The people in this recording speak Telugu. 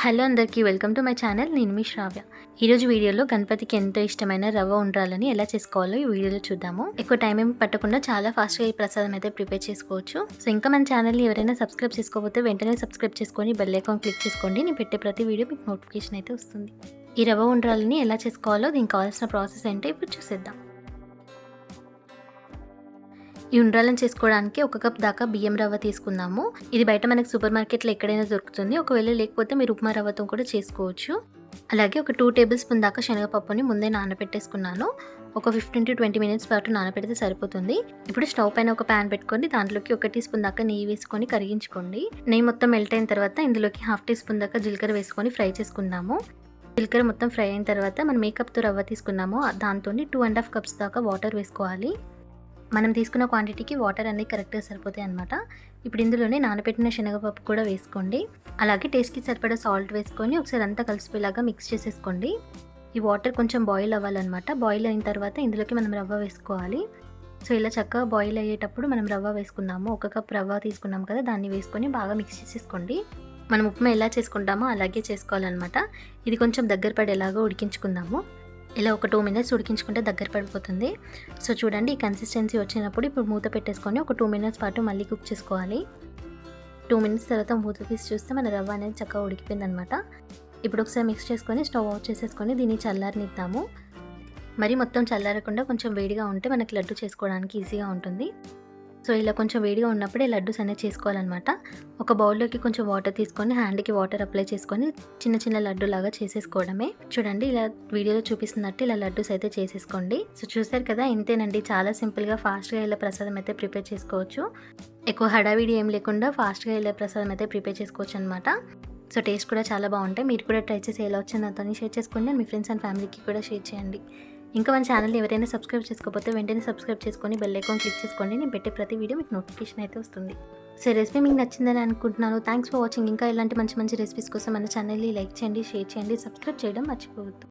హలో అందరికీ వెల్కమ్ టు మై ఛానల్. నేను మీ శ్రావ్య. ఈరోజు వీడియోలో గణపతికి ఎంతో ఇష్టమైన రవ్వ ఉండ్రాలని ఎలా చేసుకోవాలో ఈ వీడియోలో చూద్దాము. ఎక్కువ టైం ఏమి పట్టకుండా చాలా ఫాస్ట్గా ఈ ప్రసాదం అయితే ప్రిపేర్ చేసుకోవచ్చు. సో ఇంకా మన ఛానల్ని ఎవరైనా సబ్స్క్రైబ్ చేసుకోకపోతే వెంటనే సబ్స్క్రైబ్ చేసుకొని బెల్ ఐకాన్ క్లిక్ చేసుకోండి. నేను పెట్టే ప్రతి వీడియో మీకు నోటిఫికేషన్ అయితే వస్తుంది. ఈ రవ్వ ఉండాలని ఎలా చేసుకోవాలో దీనికి కావాల్సిన ప్రాసెస్ ఏంటో ఇప్పుడు చూసేద్దాం. ఈ ఉండ్రాలను చేసుకోవడానికి ఒక కప్ దాకా బియ్యం రవ్వ తీసుకుందాము. ఇది బయట మనకి సూపర్ మార్కెట్లో ఎక్కడైనా దొరుకుతుంది. ఒకవేళ లేకపోతే మీరు ఉప్మా రవ్వతో కూడా చేసుకోవచ్చు. అలాగే ఒక టూ టేబుల్ స్పూన్ దాకా శనగపప్పుని ముందే నానబెట్టేసుకున్నాను. ఒక ఫిఫ్టీన్ టు ట్వంటీ మినిట్స్ పాటు నానబెడితే సరిపోతుంది. ఇప్పుడు స్టవ్ పైన ఒక ప్యాన్ పెట్టుకొని దాంట్లోకి ఒక టీ స్పూన్ దాకా నెయ్యి వేసుకొని కరిగించుకోండి. నెయ్యి మొత్తం మెల్ట్ అయిన తర్వాత ఇందులోకి హాఫ్ టీ స్పూన్ దాకా జీలకర్ర వేసుకొని ఫ్రై చేసుకుందాము. జీలకర్ర మొత్తం ఫ్రై అయిన తర్వాత మనం మేకప్తో రవ్వ తీసుకున్నాము దాంతో టూ అండ్ హాఫ్ కప్స్ దాకా వాటర్ వేసుకోవాలి. మనం తీసుకున్న క్వాంటిటీకి వాటర్ అనేది కరెక్ట్గా సరిపోతాయి అనమాట ఇప్పుడు ఇందులోనే నానబెట్టిన శనగపప్పు కూడా వేసుకోండి. అలాగే టేస్ట్కి సరిపడా సాల్ట్ వేసుకొని ఒకసారి అంతా కలిసిపోయేలాగా మిక్స్ చేసేసుకోండి. ఈ వాటర్ కొంచెం బాయిల్ అవ్వాలన్నమాట. బాయిల్ అయిన తర్వాత ఇందులోకి మనం రవ్వ వేసుకోవాలి. సో ఇలా చక్కగా బాయిల్ అయ్యేటప్పుడు మనం రవ్వ వేసుకున్నాము. ఒక కప్ రవ్వ తీసుకున్నాం కదా దాన్ని వేసుకొని బాగా మిక్స్ చేసేసుకోండి. మనం ఉప్మా ఎలా చేసుకుంటామో అలాగే చేసుకోవాలన్నమాట. ఇది కొంచెం దగ్గర పడేలాగా ఉడికించుకుందాము. ఇలా ఒక టూ మినిట్స్ ఉడికించుకుంటే దగ్గర పడిపోతుంది. సో చూడండి ఈ కన్సిస్టెన్సీ వచ్చినప్పుడు ఇప్పుడు మూత పెట్టేసుకొని ఒక టూ మినిట్స్ పాటు మళ్ళీ కుక్ చేసుకోవాలి. టూ మినిట్స్ తర్వాత మూత తీసి చూస్తే మన రవ్వ అనేది చక్కగా ఉడికిపోయింది అనమాట ఇప్పుడు ఒకసారి మిక్స్ చేసుకొని స్టవ్ ఆఫ్ చేసేసుకొని దీన్ని చల్లారనిద్దాము. మరి మొత్తం చల్లారకుండా కొంచెం వేడిగా ఉంటే మనకి లడ్డు చేసుకోవడానికి ఈజీగా ఉంటుంది. సో ఇలా కొంచెం వేడిగా ఉన్నప్పుడే లడ్డూస్ అనేది చేసుకోవాలన్నమాట. ఒక బౌల్లోకి కొంచెం వాటర్ తీసుకొని హ్యాండ్కి వాటర్ అప్లై చేసుకొని చిన్న చిన్న లడ్డు లాగా చేసేసుకోవడమే. చూడండి ఇలా వీడియోలో చూపిస్తున్నట్టు ఇలా లడ్డూస్ అయితే చేసేసుకోండి. సో చూసారు కదా ఇంతేనండి. చాలా సింపుల్గా ఫాస్ట్గా ఇలా ప్రసాదం అయితే ప్రిపేర్ చేసుకోవచ్చు. ఎక్కువ హడావిడి ఏం లేకుండా ఫాస్ట్గా ఇలా ప్రసాదం అయితే ప్రిపేర్ చేసుకోవచ్చు అనమాట సో టేస్ట్ కూడా చాలా బాగుంటాయి. మీరు కూడా ట్రై చేసి ఎలా వచ్చిందో నాతో షేర్ చేసుకోండి. మీ ఫ్రెండ్స్ అండ్ ఫ్యామిలీకి కూడా షేర్ చేయండి. ఇంకా మన ఛానల్ ఎవరైనా సబ్స్క్రైబ్ చేసుకోకపోతే వెంటనే సబ్స్క్రైబ్ చేసుకొని బెల్ ఐకాన్ క్లిక్ చేసుకోండి. నేను పెట్టే ప్రతి వీడియో మీకు నోటిఫికేషన్ అయితే వస్తుంది. సో రెసిపీ మీకు నచ్చిందని అనుకుంటున్నాను. థ్యాంక్స్ ఫర్ వాచింగ్ ఇంకా ఇలాంటి మంచి మంచి రెసిపీస్ కోసం మన ఛానల్ని లైక్ చేయండి షేర్ చేయండి సబ్స్క్రైబ్ చేయడం మర్చిపోవద్దు.